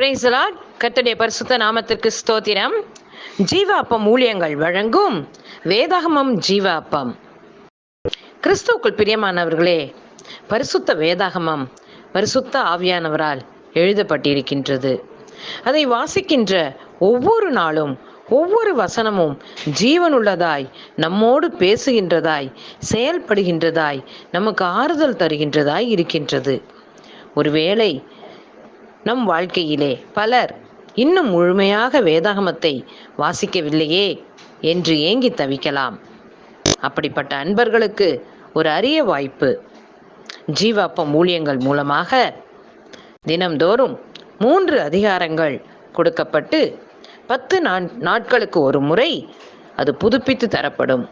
பிரேசலா கத்தடைய பரிசுத்த நாமத்திற்கு ஸ்தோத்திரம். ஜீவ அப்பம் ஊழியங்கள் வழங்கும் வேதாகமம் ஜீவ அப்பம் கிறிஸ்துவுக்குள் பிரியமானவர்களே பரிசுத்த வேதாகமம் பரிசுத்த ஆவியானவரால் எழுதப்பட்டிருக்கின்றது. அதை வாசிக்கின்ற ஒவ்வொரு நாளும் ஒவ்வொரு வசனமும் ஜீவனுள்ளதாய் நம்மோடு பேசுகின்றதாய் செயல்படுகின்றதாய் நமக்கு ஆறுதல் தருகின்றதாய் இருக்கின்றது. ஒருவேளை நம் வாழ்க்கையிலே பலர் இன்னும் முழுமையாக வேதாகமத்தை வாசிக்கவில்லையே என்று ஏங்கி தவிக்கலாம். அப்படிப்பட்ட அன்பர்களுக்கு ஒரு அரிய வாய்ப்பு. ஜீவாப்பம் ஊழியங்கள் மூலமாக தினம்தோறும் மூன்று அதிகாரங்கள் கொடுக்கப்பட்டு பத்து நாட்களுக்கு ஒரு முறை அது புதுப்பித்து தரப்படும்.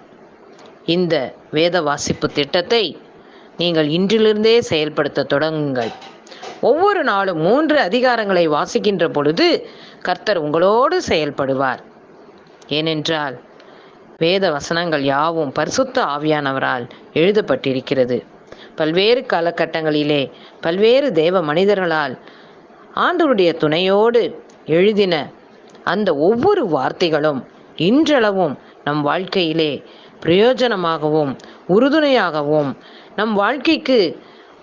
இந்த வேத வாசிப்பு திட்டத்தை நீங்கள் இன்றிலிருந்தே செயல்படுத்த தொடங்குங்கள். ஒவ்வொரு நாளும் மூன்று அதிகாரங்களை வாசிக்கின்ற பொழுது கர்த்தர் உங்களோடு செயல்படுவார். ஏனென்றால் வேத வசனங்கள் யாவும் பரிசுத்த ஆவியானவரால் எழுதப்பட்டிருக்கிறது. பல்வேறு காலகட்டங்களிலே பல்வேறு தேவ மனிதர்களால் ஆண்டவருடைய துணையோடு எழுதின அந்த ஒவ்வொரு வார்த்தைகளும் இன்றளவும் நம் வாழ்க்கையிலே பிரயோஜனமாகவும் உறுதுணையாகவும் நம் வாழ்க்கைக்கு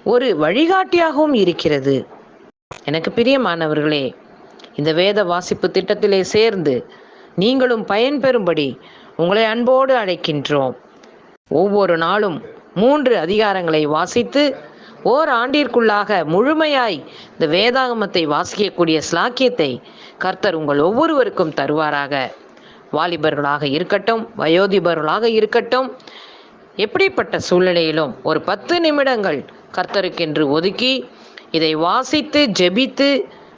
ஒரு வழிகாட்டியாகவும் இருக்கிறது. எனக்கு பிரியமானவர்களே இந்த வேத வாசிப்பு திட்டத்திலே சேர்ந்து நீங்களும் பயன்பெறும்படி உங்களை அன்போடு அழைக்கின்றோம். ஒவ்வொரு நாளும் மூன்று அதிகாரங்களை வாசித்து ஓர் ஆண்டிற்குள்ளாக முழுமையாய் இந்த வேதாகமத்தை வாசிக்கக்கூடிய ஸ்லாக்கியத்தை கர்த்தர் உங்கள் ஒவ்வொருவருக்கும் தருவாராக. வாலிபர்களாக இருக்கட்டும் வயோதிபர்களாக இருக்கட்டும் எப்படிப்பட்ட சூழ்நிலையிலும் ஒரு பத்து நிமிடங்கள் கர்த்தருக்கென்று ஒதுக்கி இதை வாசித்து ஜெபித்து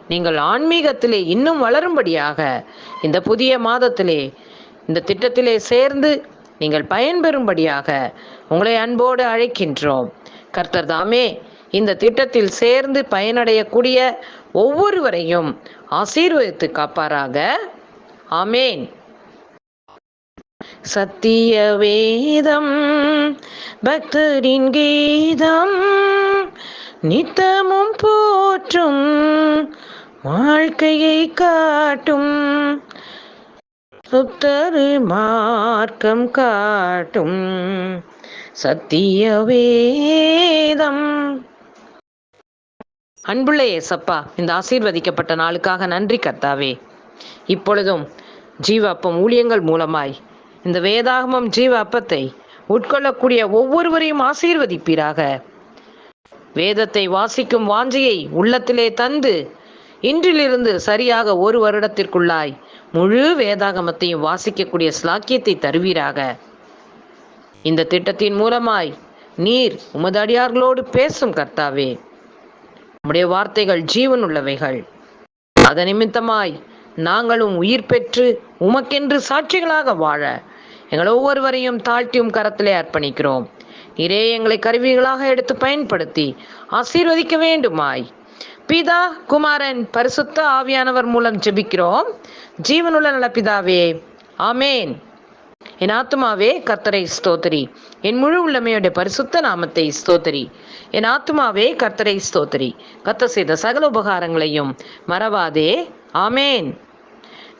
நீங்கள் ஆன்மீகத்திலே இன்னும் வளரும்படியாக இந்த புதிய மாதத்திலே இந்த திட்டத்திலே சேர்ந்து நீங்கள் பயன்பெறும்படியாக உங்களை அன்போடு அழைக்கின்றோம். கர்த்தர் தாமே இந்த திட்டத்தில் சேர்ந்து பயனடையக்கூடிய ஒவ்வொருவரையும் ஆசீர்வதித்து காப்பாராக. ஆமேன். சத்திய வேதம் பக்தரின் கீதம் நித்தமும் போற்றும் வாழ்க்கையை காட்டும். சுத்தரு மார்க்கம் காட்டும் சத்திய வேதம். அன்புள்ள ஏசப்பா இந்த ஆசீர்வதிக்கப்பட்ட நாளுக்காக நன்றி கர்த்தாவே. இப்பொழுதும் ஜீவப்பம் ஊழியங்கள் மூலமாய் இந்த வேதாகமம் ஜீவ அப்பத்தை உட்கொள்ளக்கூடிய ஒவ்வொருவரையும் ஆசீர்வதிப்பீராக. வேதத்தை வாசிக்கும் வாஞ்சியை உள்ளத்திலே தந்து இன்றிலிருந்து சரியாக ஒரு வருடத்திற்குள்ளாய் முழு வேதாகமத்தையும் வாசிக்கக்கூடிய ஸ்லாக்கியத்தை தருவீராக. இந்த திட்டத்தின் மூலமாய் நீர் உமதடியார்களோடு பேசும் கர்த்தாவே. உம்முடைய வார்த்தைகள் ஜீவன் உள்ளவைகள் அதன் நிமித்தமாய் நாங்களும் உயிர் பெற்று உமக்கென்று சாட்சிகளாக வாழ எங்கள் ஒவ்வொருவரையும் தாழ்த்தியும் கரத்திலே அர்ப்பணிக்கிறோம். நீரே எங்களை கருவிகளாக எடுத்து பயன்படுத்தி ஆசீர்வதிக்க வேண்டுமாய். பிதா குமாரன் பரிசுத்த ஆவியானவர் மூலம் ஜெபிக்கிறோம். ஜீவனுள்ள நல பிதாவே ஆமேன். என் ஆத்துமாவே கர்த்தரை ஸ்தோத்தரி. என் முழு உள்ளமையுடைய பரிசுத்த நாமத்தை ஸ்தோத்தரி. என் ஆத்துமாவே கர்த்தரை ஸ்தோத்திரி. கர்த்தர் செய்த சகல உபகாரங்களையும் மறவாதே. ஆமேன்.